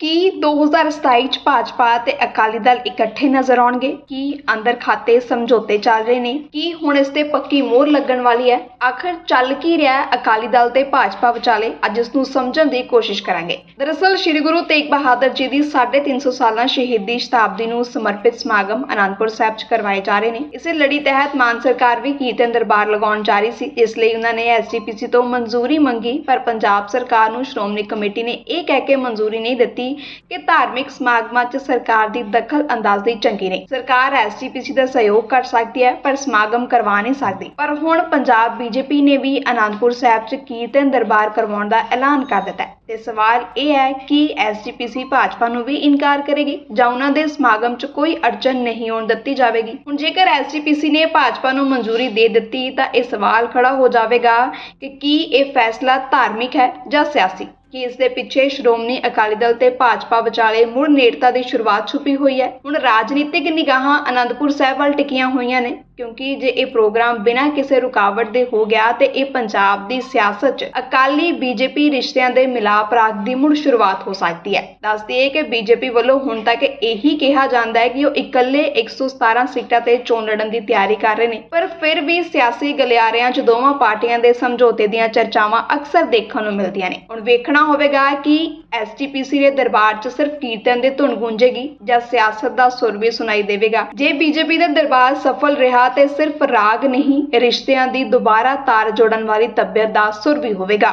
ਕੀ 2027 ਚ ਭਾਜਪਾ ਤੇ ਅਕਾਲੀ ਦਲ ਇਕੱਠੇ ਨਜ਼ਰ ਆਉਣਗੇ? ਕੀ ਅੰਦਰ ਖਾਤੇ ਸਮਝੌਤੇ ਚੱਲ ਰਹੇ ਨੇ? ਕੀ ਹੁਣ ਇਸ ਤੇ ਪੱਕੀ ਮੋਹਰ ਲੱਗਣ ਵਾਲੀ ਹੈ? ਆਖਰ ਚੱਲ ਕੀ ਰਿਹਾ ਅਕਾਲੀ ਦਲ ਤੇ ਭਾਜਪਾ ਵਿਚਾਲੇ? ਅੱਜ ਇਸ ਨੂੰ ਸਮਝਣ ਦੀ ਕੋਸ਼ਿਸ਼ ਕਰਾਂਗੇ। ਦਰਅਸਲ, ਸ੍ਰੀ ਗੁਰੂ ਤੇਗ ਬਹਾਦਰ ਜੀ ਦੀ 350 ਸਾਲਾਂ ਸ਼ਹੀਦੀ ਸ਼ਤਾਬਦੀ ਨੂੰ ਸਮਰਪਿਤ ਸਮਾਗਮ ਅਨੰਦਪੁਰ ਸਾਹਿਬ ਚ ਕਰਵਾਏ ਜਾ ਰਹੇ ਨੇ। ਇਸੇ ਲੜੀ ਤਹਿਤ ਮਾਨ ਸਰਕਾਰ ਵੀ ਕੀਰਤਨ ਦਰਬਾਰ ਲਗਾਉਣ ਜਾ ਰਹੀ ਸੀ। ਇਸ ਲਈ ਉਹਨਾਂ ਨੇ ਐਸਜੀਪੀਸੀ ਤੋਂ ਮਨਜ਼ੂਰੀ ਮੰਗੀ, ਪਰ ਪੰਜਾਬ ਸਰਕਾਰ ਨੂੰ ਸ਼੍ਰੋਮਣੀ ਕਮੇਟੀ ਨੇ ਇਹ ਕਹਿ ਕੇ ਮਨਜ਼ੂਰੀ ਨਹੀਂ ਦਿੱਤੀ ਕਿ ਧਾਰਮਿਕ ਸਮਾਗਮਾਂ 'ਚ ਸਰਕਾਰ ਦੀ ਦਖਲ ਅੰਦਾਜ਼ੀ ਚੰਗੀ ਨਹੀਂ ਸਰਕਾਰ ਐਸਜੀਪੀਸੀ ਦਾ ਸਹਿਯੋਗ ਕਰ ਸਕਦੀ ਹੈ, ਪਰ ਸਮਾਗਮ ਕਰਵਾ ਨਹੀਂ ਸਕਦੀ। ਪਰ ਹੁਣ ਪੰਜਾਬ ਬੀਜੇਪੀ ਨੇ ਵੀ ਆਨੰਦਪੁਰ ਸਾਹਿਬ 'ਚ ਕੀਰਤਨ ਦਰਬਾਰ ਕਰਵਾਉਣ ਦਾ ਐਲਾਨ ਕਰ ਦਿੱਤਾ ਹੈ। ਤੇ ਸਵਾਲ ਇਹ ਹੈ ਕਿ ਐਸਜੀਪੀਸੀ ਭਾਜਪਾ ਨੂੰ ਵੀ ਇਨਕਾਰ ਕਰੇਗੀ ਜਾਂ ਉਹਨਾਂ ਦੇ ਸਮਾਗਮ 'ਚ ਕੋਈ ਅੜਚਨ ਨਹੀਂ ਹੋਣ ਦਿੱਤੀ ਜਾਵੇਗੀ? ਹੁਣ ਜੇਕਰ ਐਸਜੀਪੀਸੀ ਨੇ ਭਾਜਪਾ ਨੂੰ ਮਨਜ਼ੂਰੀ ਦੇ ਦਿੱਤੀ ਤਾਂ ਇਹ ਸਵਾਲ ਖੜਾ ਹੋ ਜਾਵੇਗਾ ਕਿ ਕੀ ਇਹ ਫੈਸਲਾ ਧਾਰਮਿਕ ਹੈ ਜਾਂ ਸਿਆਸੀ? ਕਿ ਇਸ ਦੇ ਪਿੱਛੇ ਸ਼੍ਰੋਮਣੀ ਅਕਾਲੀ ਦਲ ਤੇ ਭਾਜਪਾ ਵਿਚਾਲੇ ਮੁੜ ਨੇੜਤਾ ਦੀ ਸ਼ੁਰੂਆਤ ਛੁਪੀ ਹੋਈ ਹੈ। ਹੁਣ ਰਾਜਨੀਤਿਕ ਨਿਗਾਹਾਂ ਅਨੰਦਪੁਰ ਸਾਹਿਬ ਵੱਲ ਟਿਕੀਆਂ ਹੋਈਆਂ ਨੇ। ਕਿਉਂਕਿ ਜੇ ਇਹ ਪ੍ਰੋਗਰਾਮ ਬਿਨਾਂ ਕਿਸੇ ਰੁਕਾਵਟ ਦੇ ਹੋ ਗਿਆ ਤੇ ਇਹ ਪੰਜਾਬ ਦੀ ਸਿਆਸਤ 'ਚ ਅਕਾਲੀ ਬੀਜੇਪੀ ਰਿਸ਼ਤਿਆਂ ਦੇ ਮਿਲਾਪ ਰਾਗ ਦੀ ਮੁੜ ਸ਼ੁਰੂਆਤ ਹੋ ਸਕਦੀ ਹੈ। ਦੱਸਦੀ ਹੈ ਕਿ ਬੀਜੇਪੀ ਵੱਲੋਂ ਹੁਣ ਤੱਕ ਇਹੀ ਕਿਹਾ ਜਾਂਦਾ ਹੈ ਕਿ ਉਹ ਇਕੱਲੇ 117 ਸੀਟਾਂ ਤੇ ਚੋਣ ਲੜਨ ਦੀ ਤਿਆਰੀ ਕਰ ਰਹੇ ਨੇ। ਪਰ ਫਿਰ ਵੀ ਸਿਆਸੀ ਗਲਿਆਰਿਆਂ 'ਚ ਦੋਵਾਂ ਪਾਰਟੀਆਂ ਦੇ ਸਮਝੌਤੇ ਦੀਆਂ ਚਰਚਾਵਾਂ ਅਕਸਰ ਦੇਖਣ ਨੂੰ ਮਿਲਦੀਆਂ ਨੇ। ਹੁਣ ਵੇਖਣਾ ਹੋਵੇਗਾ ਕਿ ਐਸਟੀਪੀਸੀ ਦੇ ਦਰਬਾਰ 'ਚ ਸਿਰਫ ਕੀਰਤਨ ਦੀ ਧੁਨ ਗੂੰਜੇਗੀ ਜਾਂ ਸਿਆਸਤ ਦਾ ਸੁਰ ਵੀ ਸੁਣਾਈ ਦੇਵੇਗਾ। ਜੇ ਬੀਜੇਪੀ ਦਾ ਦਰਬਾਰ ਸਫਲ ਰਿਹਾ ਤੇ ਸਿਰਫ ਰਾਗ ਨਹੀਂ, ਰਿਸ਼ਤਿਆਂ ਦੀ ਦੁਬਾਰਾ ਤਾਰ ਜੋੜਨ ਵਾਲੀ ਤਬੀਅਤ ਦਾ ਸੁਰ ਵੀ ਹੋਵੇਗਾ।